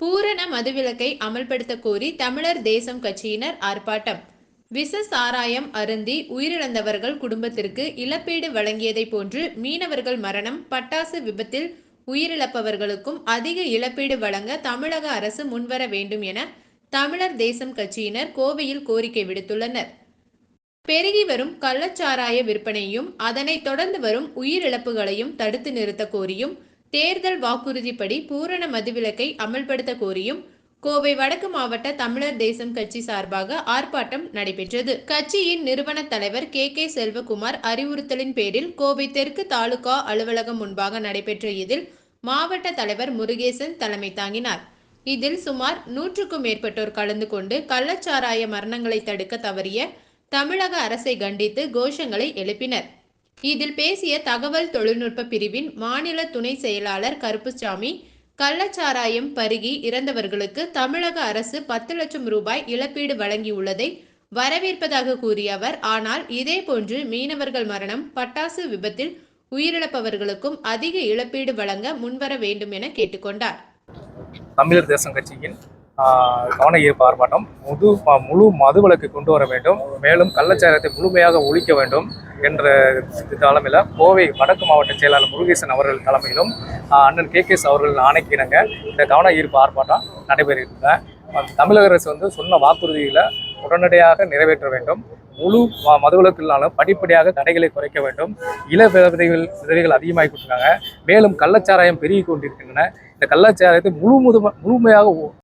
பூரண மதுவிலக்கை அமல்படுத்த கோரி தமிழர் தேசம் கட்சியினர் ஆர்ப்பாட்டம். விச சாராயம் அருந்தி உயிரிழந்தவர்கள் குடும்பத்திற்கு இழப்பீடு வழங்கியதை போன்று மீனவர்கள் மரணம் பட்டாசு விபத்தில் உயிரிழப்பவர்களுக்கும் அதிக இழப்பீடு வழங்க தமிழக அரசு முன்வர வேண்டும் என தமிழர் தேசம் கட்சியினர் கோவையில் கோரிக்கை விடுத்துள்ளனர். பெருகி வரும் கள்ளச்சாராய விற்பனையும் அதனைத் தொடர்ந்து வரும் உயிரிழப்புகளையும் தடுத்து நிறுத்த கோரியும் தேர்தல் வாக்குறுதிப்படி பூரண மதுவிலக்கை அமல்படுத்த கோரியும் கோவை வடக்கு மாவட்ட தமிழர் தேசம் கட்சி சார்பாக ஆர்ப்பாட்டம் நடைபெற்றது. கட்சியின் நிறுவன தலைவர் கே. கே. செல்வகுமார் அறிவுறுத்தலின் பேரில் கோவை தெற்கு தாலுகா அலுவலகம் முன்பாக நடைபெற்ற இதில் மாவட்ட தலைவர் முருகேசன் தலைமை தாங்கினார். இதில் சுமார் நூற்றுக்கும் மேற்பட்டோர் கலந்து கொண்டு கள்ளச்சாராய மரணங்களை தடுக்க தவறிய தமிழக அரசை கண்டித்து கோஷங்களை எழுப்பினர். இதில் பேசிய தகவல் தொழில்நுட்ப பிரிவின் மாநில துணை செயலாளர் கருப்புசாமி கள்ளச்சாராயம் பருகி இறந்தவர்களுக்கு தமிழக அரசு பத்து லட்சம் ரூபாய் இழப்பீடு வழங்கியுள்ளதை வரவேற்பதாக கூறிய அவர் ஆனால் இதேபோன்று மீனவர்கள் மரணம் பட்டாசு விபத்தில் உயிரிழப்பவர்களுக்கும் அதிக இழப்பீடு வழங்க முன்வர வேண்டும் என கேட்டுக்கொண்டார். தமிழர் தேசம் கட்சியின் கவன ஈர்ப்பு ஆர்ப்பாட்டம் முது ம- முழு கொண்டு வர வேண்டும். மேலும் கள்ளச்சாரத்தை முழுமையாக ஒழிக்க வேண்டும். என்ற தலைமையில் கோவை வடக்கு மாவட்ட செயலாளர் முருகேசன் அவர்கள் தலைமையிலும் அண்ணன் கே கேஸ் அவர்கள் ஆணைக்கிணங்க இந்த கவன ஈர்ப்பு ஆர்ப்பாட்டம் நடைபெறுகிறது. தமிழக அரசு வந்து சொன்ன வாக்குறுதிகளை உடனடியாக நிறைவேற்ற வேண்டும். முழு ம- மதுவிலக்கு இல்லாமல் படிப்படியாக தடைகளை குறைக்க வேண்டும். இள விதவைகள் விதவைகள் அதிகமாகி கொண்டிருக்காங்க. மேலும் கள்ளச்சாராயம் பெருகி கொண்டிருக்கின்றன. இந்த கள்ளச்சாராயத்தை முழு முழுமையாக